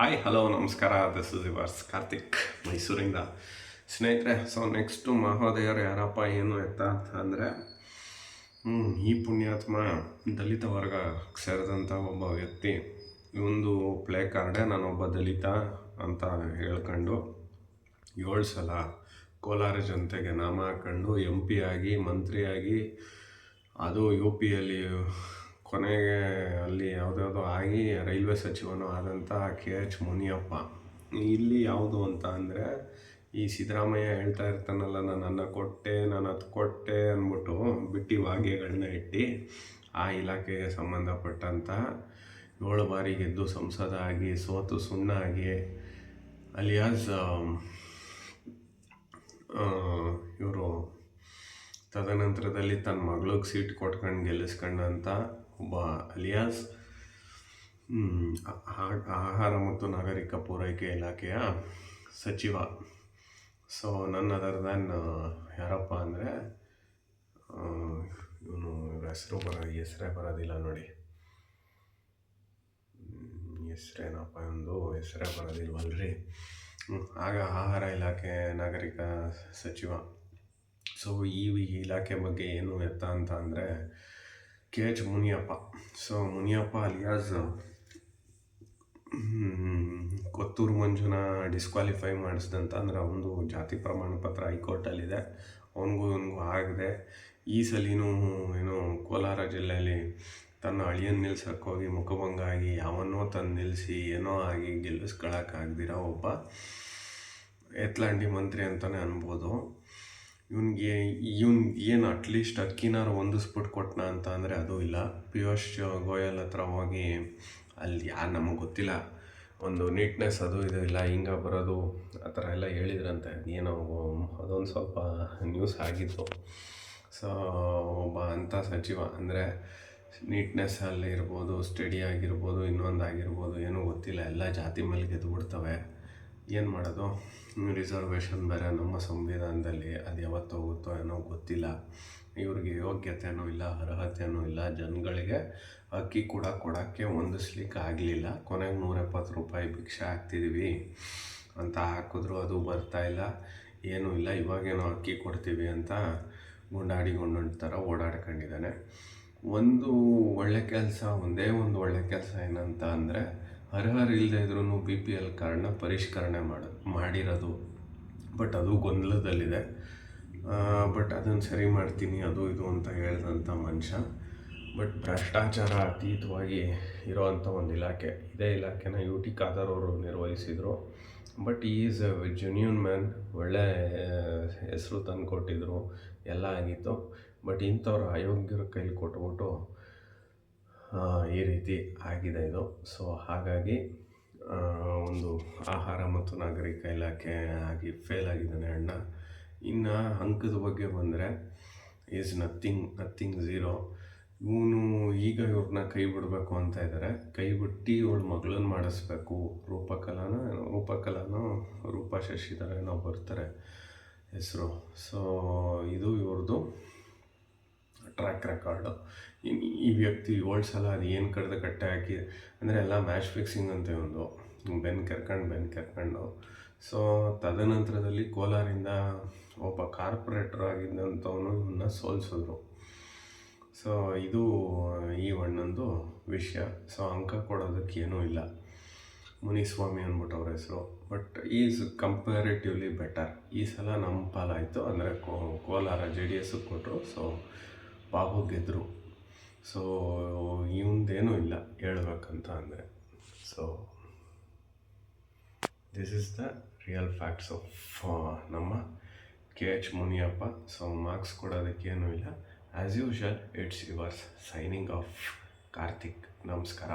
Hi hello ನಮಸ್ಕಾರ. This is yours Karthik ಮೈಸೂರಿಂದ ಸ್ನೇಹಿತರೆ ಸೊ ನೆಕ್ಸ್ಟು ಮಹೋದಯರು ಯಾರಪ್ಪ, ಏನು ಎತ್ತ ಅಂತ ಅಂದರೆ ಈ ಪುಣ್ಯಾತ್ಮ ದಲಿತ ವರ್ಗ ಸೇರಿದಂಥ ಒಬ್ಬ ವ್ಯಕ್ತಿ, ಇವೊಂದು ಪ್ಲೇ ಕಾರ್ಡೆ ನಾನೊಬ್ಬ ದಲಿತ ಅಂತ ಹೇಳ್ಕೊಂಡು ಏಳು ಸಲ ಕೋಲಾರ ಜನತೆಗೆ ನಾಮ ಹಾಕ್ಕೊಂಡು ಎಂ ಪಿ ಆಗಿ, ಮಂತ್ರಿಯಾಗಿ, ಅದು ಯು ಪಿಯಲ್ಲಿ ಕೊನೆಗೆ ಅಲ್ಲಿ ಯಾವುದ್ಯಾವುದೋ ಆಗಿ ರೈಲ್ವೆ ಸಚಿವನು ಆದಂಥ ಕೆ ಎಚ್ ಮುನಿಯಪ್ಪ. ಇಲ್ಲಿ ಯಾವುದು ಅಂತ ಅಂದರೆ, ಈ ಸಿದ್ದರಾಮಯ್ಯ ಹೇಳ್ತಾ ಇರ್ತಾನಲ್ಲ, ನಾನು ಕೊಟ್ಟೆ, ನಾನು ಅದು ಕೊಟ್ಟೆ ಅಂದ್ಬಿಟ್ಟು ಬಿಟ್ಟಿ ವಾಗ್ಯಗಳನ್ನ ಇಟ್ಟು ಆ ಇಲಾಖೆಗೆ ಸಂಬಂಧಪಟ್ಟಂಥ ಏಳು ಬಾರಿ ಗೆದ್ದು ಸಂಸದ ಆಗಿ, ಸೋತು ಸುಣ್ಣ ಆಗಿ, ಅಲಿಯಾಸ್ ಇವರು ತದನಂತರದಲ್ಲಿ ತನ್ನ ಮಗಳಿಗೆ ಸೀಟ್ ಕೊಟ್ಕೊಂಡು ಗೆಲ್ಲಿಸ್ಕೊಂಡಂಥ ಒಬ್ಬ ಅಲಿಯಾಸ್ ಆಹಾರ ಮತ್ತು ನಾಗರಿಕ ಪೂರೈಕೆ ಇಲಾಖೆಯ ಸಚಿವ. ಸೊ ನನ್ನ ಅದರ್ ದನ್ ಯಾರಪ್ಪ ಅಂದರೆ ಇವನು ಹೆಸರು ಬರ ಹೆಸರೇ ಬರೋದಿಲ್ಲ ನೋಡಿ. ಹೆಸರೇನಪ್ಪ ಒಂದು ಹೆಸರೇ ಬರೋದಿಲ್ವಲ್ರಿ. ಆಗ ಆಹಾರ ಇಲಾಖೆ ನಾಗರಿಕ ಸಚಿವ. ಸೊ ಈ ಇಲಾಖೆ ಬಗ್ಗೆ ಏನು ಎತ್ತ ಅಂತ ಅಂದರೆ K H Muniyappa so Muniyappa alias Kothur ಮಂಜುನ disqualify ಮಾಡಿಸ್ದಂತ ಅಂದರೆ ಅವನದು ಜಾತಿ ಪ್ರಮಾಣ ಪತ್ರ ಹೈಕೋರ್ಟಲ್ಲಿದೆ. ಅವನಿಗೂ ಇವನಿಗೂ ಆಗದೆ. ಈ ಸಲಿನೂ ಏನು ಕೋಲಾರ ಜಿಲ್ಲೆಯಲ್ಲಿ ತನ್ನ ಅಳಿಯನ್ ನಿಲ್ಸಕ್ಕೆ ಹೋಗಿ ಮುಖಭಂಗ ಆಗಿ ಯಾವನ್ನೋ ತಂದು ನಿಲ್ಲಿಸಿ ಏನೋ ಆಗಿ ಗೆಲ್ಲಿಸ್ಕೊಳಕ್ಕಾಗ್ದಿರ ಒಬ್ಬ ಎತ್ಲಾಂಡಿ ಮಂತ್ರಿ ಅಂತಲೇ ಅನ್ಬೋದು. ಇವನಿಗೆ, ಇವನ್ ಏನು ಅಟ್ಲೀಸ್ಟ್ ಅಕ್ಕಿನಾರು ಹೊಂದಿಸ್ಬಿಟ್ಟು ಕೊಟ್ಟನ ಅಂತ ಅಂದರೆ ಅದು ಇಲ್ಲ. ಪಿಯೋಶ್ ಗೋಯಲ್ ಹತ್ರ ಹೋಗಿ ಅಲ್ಲಿ ಯಾರು ನಮಗೆ ಗೊತ್ತಿಲ್ಲ. ಒಂದು ನೀಟ್ನೆಸ್ ಅದು ಇದು ಇಲ್ಲ, ಹಿಂಗೆ ಬರೋದು, ಆ ಥರ ಎಲ್ಲ ಹೇಳಿದ್ರಂತೆ. ಏನೋ ಅದೊಂದು ಸ್ವಲ್ಪ ನ್ಯೂಸ್ ಆಗಿತ್ತು. ಸೊ ಒಬ್ಬ ಅಂಥ ಸಚಿವ ಅಂದರೆ ನೀಟ್ನೆಸ್ ಅಲ್ಲಿ ಇರ್ಬೋದು ಸ್ಟಡಿ ಆಗಿರ್ಬೋದು, ಇನ್ನೊಂದು ಆಗಿರ್ಬೋದು, ಏನೂ ಗೊತ್ತಿಲ್ಲ. ಎಲ್ಲ ಜಾತಿ ಮೇಲೆ ಗೆದ್ದು ಬಿಡ್ತವೆ ಏನು ಮಾಡೋದು? ರಿಸರ್ವೇಷನ್ ಬೇರೆ, ನಮ್ಮ ಸಂವಿಧಾನದಲ್ಲಿ ಅದು ಯಾವತ್ತು ಹೋಗುತ್ತೋ ಏನೋ ಗೊತ್ತಿಲ್ಲ. ಇವ್ರಿಗೆ ಯೋಗ್ಯತೆಯೂ ಇಲ್ಲ ಅರ್ಹತೆಯೂ ಇಲ್ಲ. ಜನಗಳಿಗೆ ಅಕ್ಕಿ ಕೂಡ ಕೊಡೋಕ್ಕೆ ಹೊಂದಿಸ್ಲಿಕ್ಕೆ ಆಗಲಿಲ್ಲ. ಕೊನೆಗೆ ನೂರ ಎಪ್ಪತ್ತು ರೂಪಾಯಿ ಭಿಕ್ಷೆ ಹಾಕ್ತಿದ್ವಿ ಅಂತ ಹಾಕಿದ್ರು, ಅದು ಬರ್ತಾ ಇಲ್ಲ. ಏನೂ ಇಲ್ಲ, ಇವಾಗೇನೋ ಅಕ್ಕಿ ಕೊಡ್ತೀವಿ ಅಂತ ಗುಂಡಾಡಿ ಗುಂಡಾಡಿಗೊಂಡು ಥರ ಓಡಾಡ್ಕೊಂಡಿದ್ದಾನೆ. ಒಂದು ಒಳ್ಳೆ ಕೆಲಸ, ಒಂದೇ ಒಂದು ಒಳ್ಳೆ ಕೆಲಸ ಏನಂತ ಅಂದರೆ ಅರ್ಹರು ಇದ್ರೂ ಬಿ ಪಿ ಎಲ್ ಕಾರ್ಡ್ನ ಪರಿಷ್ಕರಣೆ ಮಾಡ, ಮಾಡಿರೋದು. ಬಟ್ ಅದು ಗೊಂದಲದಲ್ಲಿದೆ. ಬಟ್ ಅದನ್ನು ಸರಿ ಮಾಡ್ತೀನಿ, ಅದು ಇದು ಅಂತ ಹೇಳಿದಂಥ ಮನುಷ್ಯ. ಬಟ್ ಭ್ರಷ್ಟಾಚಾರ ಅತೀತವಾಗಿ ಇರೋವಂಥ ಒಂದು ಇಲಾಖೆ. ಇದೇ ಇಲಾಖೆನ ಯು ಟಿ ಖಾದರ್ ಅವರು ನಿರ್ವಹಿಸಿದರು. But is a genuine man ಒಳ್ಳೆ ಹೆಸರು ತಂದು ಕೊಟ್ಟಿದ್ರು ಎಲ್ಲ ಆಗಿತ್ತು. ಬಟ್ ಇಂಥವ್ರು ಅಯೋಗ್ಯರ ಕೈಲಿ ಕೊಟ್ಬಿಟ್ಟು ಈ ರೀತಿ ಆಗಿದೆ ಇದು. ಸೊ ಹಾಗಾಗಿ ಒಂದು ಆಹಾರ ಮತ್ತು ನಾಗರಿಕ ಇಲಾಖೆ ಆಗಿ ಫೇಲ್ ಆಗಿದ್ದಾನೆ ಅಣ್ಣ. ಇನ್ನು ಅಂಕದ ಬಗ್ಗೆ ಬಂದರೆ ಈಸ್ ನಥಿಂಗ್ ನಥಿಂಗ್ ಝೀರೋ ಇವನು ಈಗ ಇವ್ರನ್ನ ಕೈ ಬಿಡಬೇಕು ಅಂತ ಇದ್ದಾರೆ ಕೈ ಬಿಟ್ಟು ಇವಳು ಮಗಳನ್ನ ಮಾಡಿಸ್ಬೇಕು. ರೂಪಕಲಾನ ರೂಪಕಲಾನ ರೂಪ ಶಶಿಧರ ಏನೋ ಬರ್ತಾರೆ ಹೆಸರು. ಸೊ ಇದು ಇವ್ರದ್ದು ಟ್ರ್ಯಾಕ್ ರೆಕಾರ್ಡು ಈ ವ್ಯಕ್ತಿ ಏಳು ಸಲ ಅದು ಏನು ಕಡ್ದು ಕಟ್ಟೆ ಹಾಕಿ, ಅಂದರೆ ಎಲ್ಲ ಮ್ಯಾಚ್ ಫಿಕ್ಸಿಂಗ್ ಅಂತ ಒಂದು. ಬೆನ್ ಕೆರ್ಕೊಂಡು ಬೆನ್ ಕೆರ್ಕೊಂಡು. ಸೊ ತದನಂತರದಲ್ಲಿ ಕೋಲಾರಿಂದ ಒಬ್ಬ ಕಾರ್ಪೊರೇಟರ್ ಆಗಿದ್ದಂಥವನು ಇವನ್ನ ಸೋಲಿಸಿದ್ರು. ಸೊ ಇದು, ಈ ಅಣ್ಣಂದು ವಿಷಯ. ಸೊ ಅಂಕ ಕೊಡೋದಕ್ಕೆ ಏನೂ ಇಲ್ಲ. ಮುನಿಸ್ವಾಮಿ ಅಂದ್ಬಿಟ್ಟು ಅವ್ರ ಹೆಸರು. ಬಟ್ ಈಸ್ ಕಂಪ್ಯಾರಿಟಿವ್ಲಿ ಬೆಟರ್ ಈ ಸಲ ನಮ್ಮ ಪಾಲಾಯಿತು. ಅಂದರೆ ಕೋಲಾರ ಜೆ ಡಿ ಎಸ್ಗೆ ಕೊಟ್ಟರು ಸೊ ಬಾಬು ಗೆದ್ದರು ಸೊ ಇವಂದೇನೂ ಇಲ್ಲ, ಹೇಳ್ಬೇಕಂತ ಅಂದರೆ. So this is the real facts of ನಮ್ಮ K H Muniyappa. So marks ಕೊಡೋದಕ್ಕೇನೂ ಇಲ್ಲ. As usual it's yours signing off Karthik ನಮಸ್ಕಾರ.